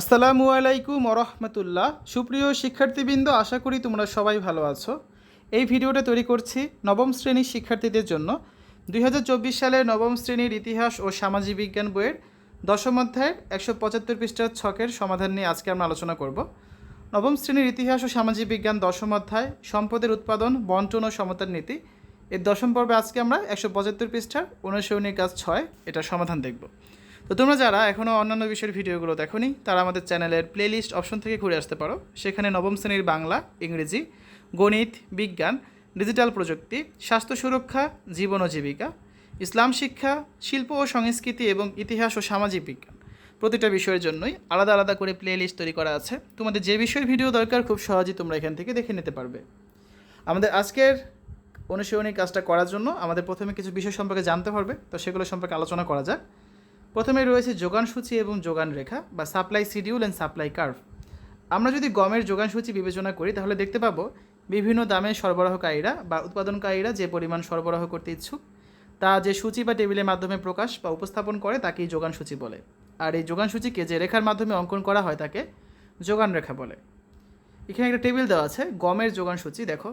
আসসালামু আলাইকুম রহমতুল্লাহ সুপ্রিয় শিক্ষার্থীবৃন্দ, আশা করি তোমরা সবাই ভালো আছো। এই ভিডিওটা তৈরি করছি নবম শ্রেণির শিক্ষার্থীদের জন্য। দুই হাজার চব্বিশ সালে নবম শ্রেণির ইতিহাস ও সামাজিক বিজ্ঞান বইয়ের দশম অধ্যায়ের একশো পঁচাত্তর পৃষ্ঠার ছকের সমাধান নিয়ে আজকে আমরা আলোচনা করব। নবম শ্রেণির ইতিহাস ও সামাজিক বিজ্ঞান দশম অধ্যায়, সম্পদের উৎপাদন, বন্টন ও সমতার নীতি। এর দশম পর্বে আজকে আমরা একশো পঁচাত্তর পৃষ্ঠার অনুশীলনীর কাজ ছয়, এটার সমাধান দেখব। তো তোমরা যারা এখনও অন্যান্য বিষয়ের ভিডিওগুলো দেখোনি, তারা আমাদের চ্যানেলের প্লেলিস্ট অপশন থেকে ঘুরে আসতে পারো। সেখানে নবম শ্রেণির বাংলা, ইংরেজি, গণিত, বিজ্ঞান ডিজিটাল প্রযুক্তি, স্বাস্থ্য সুরক্ষা, জীবন ও জীবিকা, ইসলাম শিক্ষা, শিল্প ও সংস্কৃতি এবং ইতিহাস ও সামাজিক বিজ্ঞান। প্রতিটা বিষয়ের জন্যই আলাদা আলাদা করে প্লে লিস্ট তৈরি করা আছে। তোমাদের যে বিষয়ের ভিডিও দরকার, খুব সহজেই তোমরা এখান থেকে দেখে নিতে পারবে। আমাদের আজকের অনুশীলনী কাজটা করার জন্য আমাদের প্রথমে কিছু বিষয় সম্পর্কে জানতে পারবে তো সেগুলো সম্পর্কে আলোচনা করা যাক। প্রথমে রয়েছে যোগান সূচি এবং যোগান রেখা বা supply schedule and supply curve. আমরা যদি গমের যোগান সূচি বিবেচনা করি, তাহলে দেখতে পাবো বিভিন্ন দামে সরবরাহকারীরা বা উৎপাদনকারীরা যে পরিমাণ সরবরাহ করতে ইচ্ছুক, তা যে সূচি বা টেবিলের মাধ্যমে প্রকাশ বা উপস্থাপন করে, তাকেই যোগান সূচি বলে। আর এই যোগান সূচিকে যে রেখার মাধ্যমে অঙ্কন করা হয়, তাকে যোগান রেখা বলে। এখানে একটা টেবিল দেওয়া আছে, গমের যোগান সূচি। দেখো,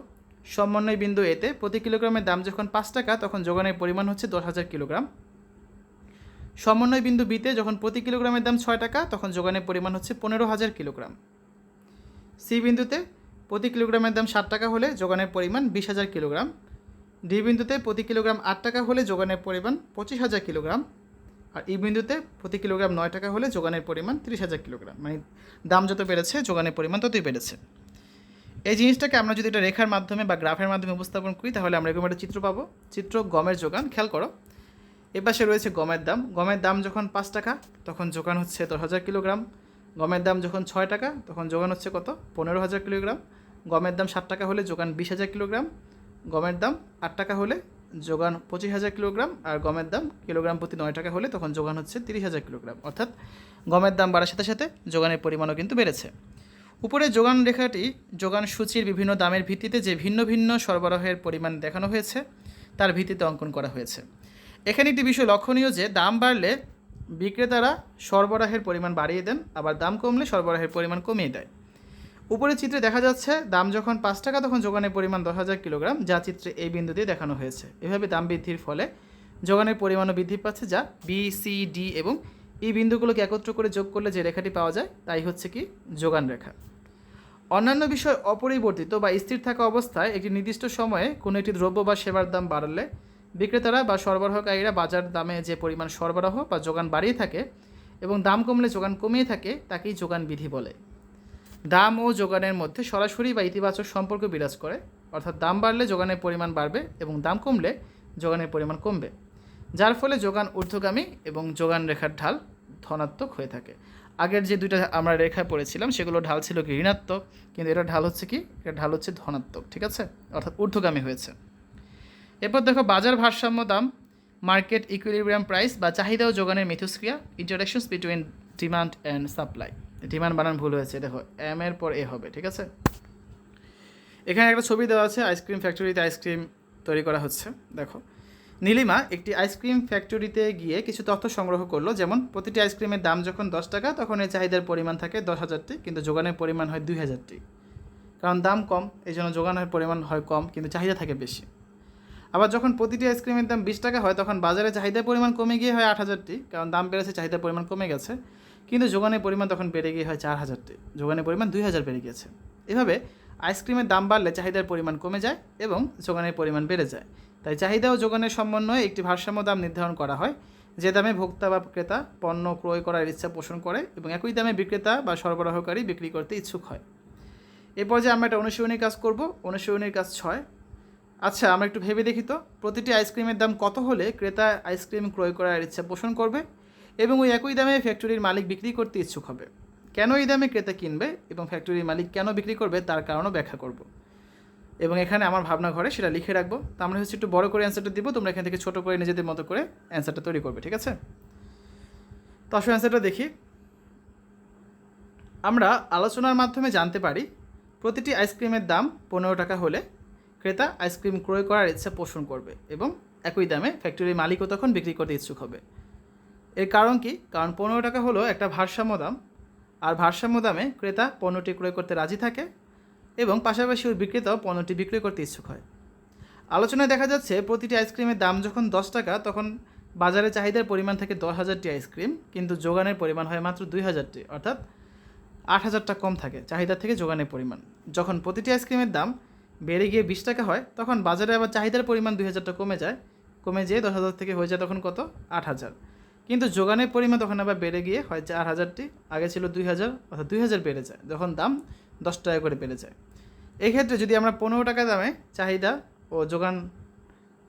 সমন্বয় বিন্দু এতে প্রতি কিলোগ্রামের দাম যখন পাঁচ টাকা, তখন যোগানের পরিমাণ হচ্ছে দশ হাজার কিলোগ্রাম। সমন্বয় বিন্দু বিতে যখন প্রতি কিলোগ্রামের দাম ছয় টাকা, তখন যোগানের পরিমাণ হচ্ছে পনেরো হাজার কিলোগ্রাম। সি বিন্দুতে প্রতি কিলোগ্রামের দাম ষাট টাকা হলে যোগানের পরিমাণ বিশ হাজার কিলোগ্রাম। ডি বিন্দুতে প্রতি কিলোগ্রাম আট টাকা হলে যোগানের পরিমাণ পঁচিশ হাজার কিলোগ্রাম। আর ই বিন্দুতে প্রতি কিলোগ্রাম নয় টাকা হলে যোগানের পরিমাণ তিরিশ হাজার কিলোগ্রাম। মানে দাম যত বেড়েছে, যোগানের পরিমাণ ততই বেড়েছে। এই জিনিসটাকে আমরা যদি এটা রেখার মাধ্যমে বা গ্রাফের মাধ্যমে উপস্থাপন করি, তাহলে আমরা এরকম একটা চিত্র পাবো। চিত্র গমের যোগান, খেয়াল করো। এপাশে রয়েছে গমের দাম। গমের দাম যখন পাঁচ টাকা, তখন যোগান হচ্ছে দশ হাজার কিলোগ্রাম। গমের দাম যখন ছয় টাকা, তখন যোগান হচ্ছে কত? পনেরো হাজার কিলোগ্রাম। গমের দাম ষাট টাকা হলে যোগান বিশ হাজার কিলোগ্রাম। গমের দাম আট টাকা হলে যোগান পঁচিশ হাজার কিলোগ্রাম। আর গমের দাম কিলোগ্রাম প্রতি নয় টাকা হলে তখন যোগান হচ্ছে তিরিশ হাজার কিলোগ্রাম। অর্থাৎ গমের দাম বাড়ার সাথে সাথে যোগানের পরিমাণও কিন্তু বেড়েছে। উপরে যোগান রেখাটি যোগান সূচির বিভিন্ন দামের ভিত্তিতে যে ভিন্ন ভিন্ন সরবরাহের পরিমাণ দেখানো হয়েছে, তার ভিত্তিতে অঙ্কন করা হয়েছে। এখানে একটি বিষয় লক্ষণীয় যে দাম বাড়লে বিক্রেতারা সরবরাহের পরিমাণ বাড়িয়ে দেন, আবার দাম কমলে সরবরাহের পরিমাণ কমিয়ে দেয়। উপরের চিত্রে দেখা যাচ্ছে, দাম যখন পাঁচ টাকা, তখন যোগানের পরিমাণ দশ হাজার কিলোগ্রাম, যা চিত্রে এই বিন্দু দিয়ে দেখানো হয়েছে। এভাবে দাম বৃদ্ধির ফলে যোগানের পরিমাণও বৃদ্ধি পাচ্ছে, যা বি সি ডি এবং এই বিন্দুগুলোকে একত্র করে যোগ করলে যে রেখাটি পাওয়া যায়, তাই হচ্ছে কি যোগান রেখা। অন্যান্য বিষয় অপরিবর্তিত বা স্থির থাকা অবস্থায় একটি নির্দিষ্ট সময়ে কোনো একটি দ্রব্য বা সেবার দাম বাড়লে বিক্রেতারা বা সরবরাহকারীরা বাজার দামে যে পরিমাণ সরবরাহ বা যোগান বাড়িয়ে থাকে এবং দাম কমলে যোগান কমিয়ে থাকে, তাকেই যোগান বিধি বলে। দাম ও যোগানের মধ্যে সরাসরি বা ইতিবাচক সম্পর্ক বিরাজ করে, অর্থাৎ দাম বাড়লে যোগানের পরিমাণ বাড়বে এবং দাম কমলে যোগানের পরিমাণ কমবে, যার ফলে যোগান ঊর্ধ্বগামী এবং যোগান রেখার ঢাল ধনাত্মক হয়ে থাকে। আগের যে দুইটা আমরা রেখা পড়েছিলাম, সেগুলো ঢাল ছিল কি ঋণাত্মক, কিন্তু এটা ঢাল হচ্ছে কি? এটা ঢাল হচ্ছে ধনাত্মক, ঠিক আছে? অর্থাৎ ঊর্ধ্বগামী হয়েছে। এরপর দেখো বাজার ভারসাম্য দাম মার্কেট ইকুইলিব্রিয়াম প্রাইস বা চাহিদা ও যোগানের মিথস্ক্রিয়া interactions between demand and supply demand বানান ভুল হয়েছে, দেখো এম এর পর এ হবে, ঠিক আছে? এখানে একটা ছবি দেওয়া আছে আইসক্রিম ফ্যাক্টরিতে আইসক্রিম তৈরি করা হচ্ছে, দেখো। নীলিমা একটি আইসক্রিম ফ্যাক্টরিতে গিয়ে কিছু তথ্য সংগ্রহ করল, যেমন প্রতিটি আইসক্রিমের দাম যখন দশ টাকা, তখন এর চাহিদার পরিমাণ থাকে দশ হাজারটি, কিন্তু যোগানের পরিমাণ হয় দুই হাজারটি। কারণ দাম কম এই জন্য যোগানের পরিমাণ হয় কম, কিন্তু চাহিদা থাকে বেশি। আবার যখন প্রতিটি আইসক্রিমের দাম বিশ টাকা হয়, তখন বাজারে চাহিদার পরিমাণ কমে গিয়ে হয় আট হাজারটি, কারণ দাম বেড়েছে, চাহিদার পরিমাণ কমে গেছে। কিন্তু যোগানের পরিমাণ তখন বেড়ে গিয়ে হয় চার হাজারটি, যোগানের পরিমাণ দুই হাজার বেড়ে গিয়েছে। এভাবে আইসক্রিমের দাম বাড়লে চাহিদার পরিমাণ কমে যায় এবং যোগানের পরিমাণ বেড়ে যায়। তাই চাহিদা ও যোগানের সমন্বয়ে একটি ভারসাম্য দাম নির্ধারণ করা হয়, যে দামে ভোক্তা বা ক্রেতা পণ্য ক্রয় করার ইচ্ছা পোষণ করে এবং একই দামে বিক্রেতা বা সরবরাহকারী বিক্রি করতে ইচ্ছুক হয়। এরপর যে আমরা একটা অনুশীলনীর কাজ করব। অনুশীলনীর কাজ ছয় আচ্ছা আমরা একটু ভেবে দেখি তো। প্রতিটি আইসক্রিমের দাম কত হলে ক্রেতা আইসক্রিম ক্রয় করার ইচ্ছা পোষণ করবে এবং ওই একই দামে ফ্যাক্টরির মালিক বিক্রি করতে ইচ্ছুক হবে? কেন এই দামে ক্রেতা কিনবে এবং ফ্যাক্টরির মালিক কেন বিক্রি করবে তার কারণও ব্যাখ্যা করব। এবং এখানে আমার ভাবনা ঘরে সেটা লিখে রাখব। তো আমরা হচ্ছে একটু বড় করে অ্যান্সারটা দিব, তোমরা এখান থেকে ছোটো করে নিজেদের মতো করে অ্যান্সারটা তৈরি করবে, ঠিক আছে? তো আসলে অ্যান্সারটা দেখি। আমরা আলোচনার মাধ্যমে জানতে পারি প্রতিটি আইসক্রিমের দাম পনেরো টাকা হলে ক্রেতা আইসক্রিম ক্রয় করার ইচ্ছা পোষণ করবে এবং একই দামে ফ্যাক্টরির মালিকও তখন বিক্রি করতে ইচ্ছুক হবে। এর কারণ কি? কারণ পনেরো টাকা হলো একটা ভারসাম্য দাম, আর ভারসাম্য দামে ক্রেতা পণ্যটি ক্রয় করতে রাজি থাকে এবং পাশাপাশি ওই বিক্রেতাও পণ্যটি বিক্রয় করতে ইচ্ছুক হয়। আলোচনায় দেখা যাচ্ছে, প্রতিটি আইসক্রিমের দাম যখন দশ টাকা, তখন বাজারে চাহিদার পরিমাণ থাকে দশ হাজারটি আইসক্রিম, কিন্তু যোগানের পরিমাণ হয় মাত্র দুই হাজারটি, অর্থাৎ আট হাজারটা কম থাকে চাহিদা থেকে যোগানের পরিমাণ। যখন প্রতিটি আইসক্রিমের দাম বেড়ে গিয়ে বিশ টাকা হয়, তখন বাজারে আবার চাহিদার পরিমাণ দুই হাজারটা কমে যায়। কমে যেয়ে দশ হাজার থেকে হয়ে যায় তখন কত? আট হাজার। কিন্তু যোগানের পরিমাণ তখন আবার বেড়ে গিয়ে হয় চার হাজারটি, আগে ছিল দুই হাজার, অর্থাৎ দুই হাজার বেড়ে যায়। যখন দাম দশ টাকা করে বেড়ে যায়। এক্ষেত্রে যদি আমরা পনেরো টাকা দামে চাহিদা ও যোগান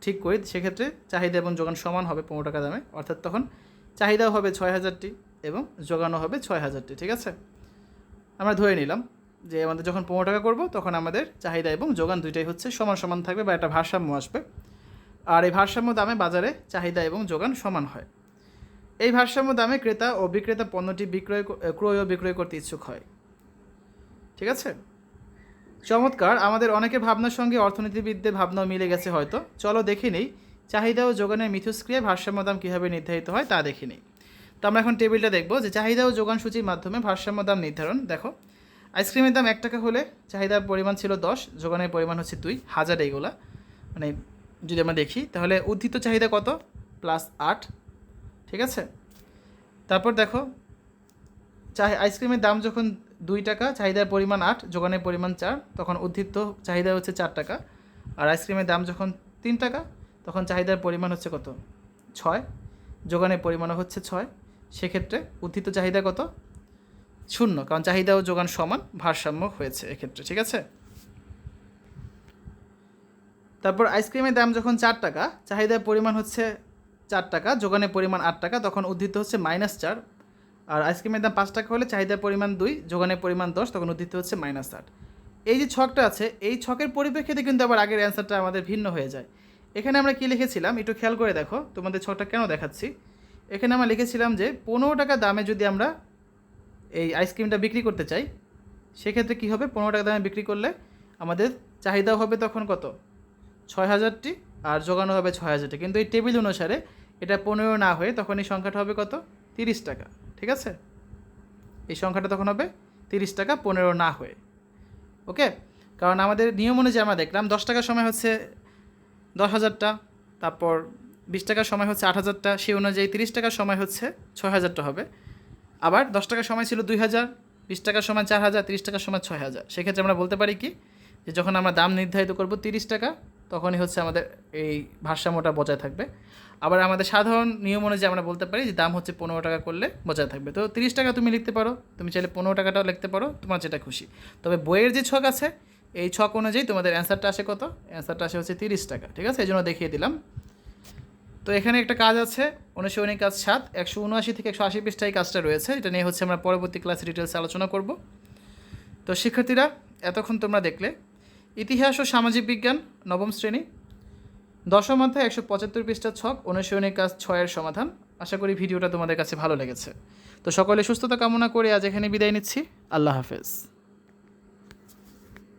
ঠিক করি, সেক্ষেত্রে চাহিদা এবং যোগান সমান হবে পনেরো টাকা দামে। অর্থাৎ তখন চাহিদাও হবে ছয় হাজারটি এবং যোগানও হবে ছয় হাজারটি, ঠিক আছে? আমরা ধরে নিলাম। যে আমাদের যখন পনেরো টাকা করব, তখন আমাদের চাহিদা এবং যোগান দুইটাই হচ্ছে সমান সমান থাকবে বা একটা ভারসাম্য আসবে। আর এই ভারসাম্য দামে বাজারে চাহিদা এবং যোগান সমান হয়। এই ভারসাম্য দামে ক্রেতা ও বিক্রেতা পণ্যটি বিক্রয় ক্রয় ও বিক্রয় করতে ইচ্ছুক হয়। ঠিক আছে? চমৎকার, আমাদের অনেকের ভাবনার সঙ্গে অর্থনীতিবিদদের ভাবনাও মিলে গেছে হয়তো। চলো দেখে নেই, চাহিদা ও যোগানের মিথস্ক্রিয়ায় ভারসাম্য দাম কীভাবে নির্ধারিত হয় তা দেখে নেই। তো আমরা এখন টেবিলটা দেখব যে চাহিদা ও যোগান সূচির মাধ্যমে ভারসাম্য দাম নির্ধারণ। দেখো আইসক্রিমের দাম এক টাকা হলে চাহিদার পরিমাণ ছিল দশ, যোগানের পরিমাণ হচ্ছে দুই, হাজার এইগুলা। মানে যদি আমরা দেখি, তাহলে উদ্ধিত চাহিদা কত? প্লাস আট, ঠিক আছে? তারপর দেখো, চাহি, আইসক্রিমের দাম যখন দুই টাকা, চাহিদার পরিমাণ আট, যোগানের পরিমাণ চার, তখন উদ্ধিত চাহিদা হচ্ছে চার টাকা। আর আইসক্রিমের দাম যখন তিন টাকা, তখন চাহিদার পরিমাণ হচ্ছে কত? ছয়, যোগানের পরিমাণও হচ্ছে ছয়। সেক্ষেত্রে উদ্ধিত চাহিদা কত? শূন্য, কারণ চাহিদা ও যোগান সমান, ভারসাম্য হয়েছে এক্ষেত্রে, ঠিক আছে? তারপর আইসক্রিমের দাম যখন চার টাকা, চাহিদার পরিমাণ হচ্ছে চার টাকা, যোগানের পরিমাণ আট টাকা, তখন উদ্ধৃত হচ্ছে মাইনাস চার। আর আইসক্রিমের দাম পাঁচ টাকা হলে চাহিদার পরিমাণ দুই, যোগানের পরিমাণ দশ, তখন উদ্ধৃত হচ্ছে মাইনাস আট। এই যে ছকটা আছে, এই ছকের পরিপ্রেক্ষিতে কিন্তু আবার আগের অ্যান্সারটা আমাদের ভিন্ন হয়ে যায়। এখানে আমরা কী লিখেছিলাম? একটু খেয়াল করে দেখো, তোমাদের ছকটা কেন দেখাচ্ছি? এখানে আমরা লিখেছিলাম যে পনেরো টাকা দামে যদি আমরা এই আইসক্রিমটা বিক্রি করতে চাই, সেক্ষেত্রে কী হবে? পনেরো টাকা দামে বিক্রি করলে আমাদের চাহিদাও হবে তখন কত? ছয় হাজারটি আর জোগানো হবে ছয় হাজারটি কিন্তু এই টেবিল অনুসারে এটা পনেরো না হয়ে তখন এই সংখ্যাটা হবে কত? তিরিশ টাকা, ঠিক আছে? এই সংখ্যাটা তখন হবে তিরিশ টাকা পনেরো না হয়ে। ওকে কারণ আমাদের নিয়ম অনুযায়ী আমরা দেখলাম দশ টাকার সময় হচ্ছে দশ হাজারটা তারপর বিশ টাকার সময় হচ্ছে আট হাজারটা সেই অনুযায়ী তিরিশ টাকার সময় হচ্ছে ছয় হাজারটা হবে। আবার দশ টাকার সময় ছিল দুই হাজার, বিশ টাকার সময় চার হাজার, তিরিশ টাকার সময় ছয় হাজার। সেক্ষেত্রে আমরা বলতে পারি কি, যে যখন আমরা দাম নির্ধারিত করব তিরিশ টাকা, তখনই হচ্ছে আমাদের এই ভারসাম্যটা বজায় থাকবে। আবার আমাদের সাধারণ নিয়ম অনুযায়ী আমরা বলতে পারি যে দাম হচ্ছে পনেরো টাকা করলে বজায় থাকবে। তো তিরিশ টাকা তুমি লিখতে পারো, তুমি চাইলে পনেরো টাকাটাও লিখতে পারো, তোমার যেটা খুশি। তবে বইয়ের যে ছক আছে, এই ছক অনুযায়ী তোমাদের অ্যান্সারটা আসে কত? অ্যান্সারটা আসে হচ্ছে তিরিশ টাকা, ঠিক আছে? এই জন্য দেখিয়ে দিলাম। তো এখানে একটা কাজ আছে অনুশীলনী কাজ সাত, একশো উনআশি থেকে একশো আশি পৃষ্ঠায় এই কাজটা রয়েছে। এটা নিয়ে হচ্ছে আমরা পরবর্তী ক্লাসে ডিটেলস আলোচনা করব। তো শিক্ষার্থীরা, এতক্ষণ তোমরা দেখলে, ইতিহাস ও সামাজিক বিজ্ঞান, নবম শ্রেণি, দশম অধ্যায় একশো পঁচাত্তর পৃষ্ঠা ছক অনুশীলনী কাজ ছয়ের সমাধান। আশা করি ভিডিওটা তোমাদের কাছে ভালো লেগেছে। তো সকলে সুস্থতা কামনা করে আজ এখানে বিদায় নিচ্ছি। আল্লাহ হাফেজ।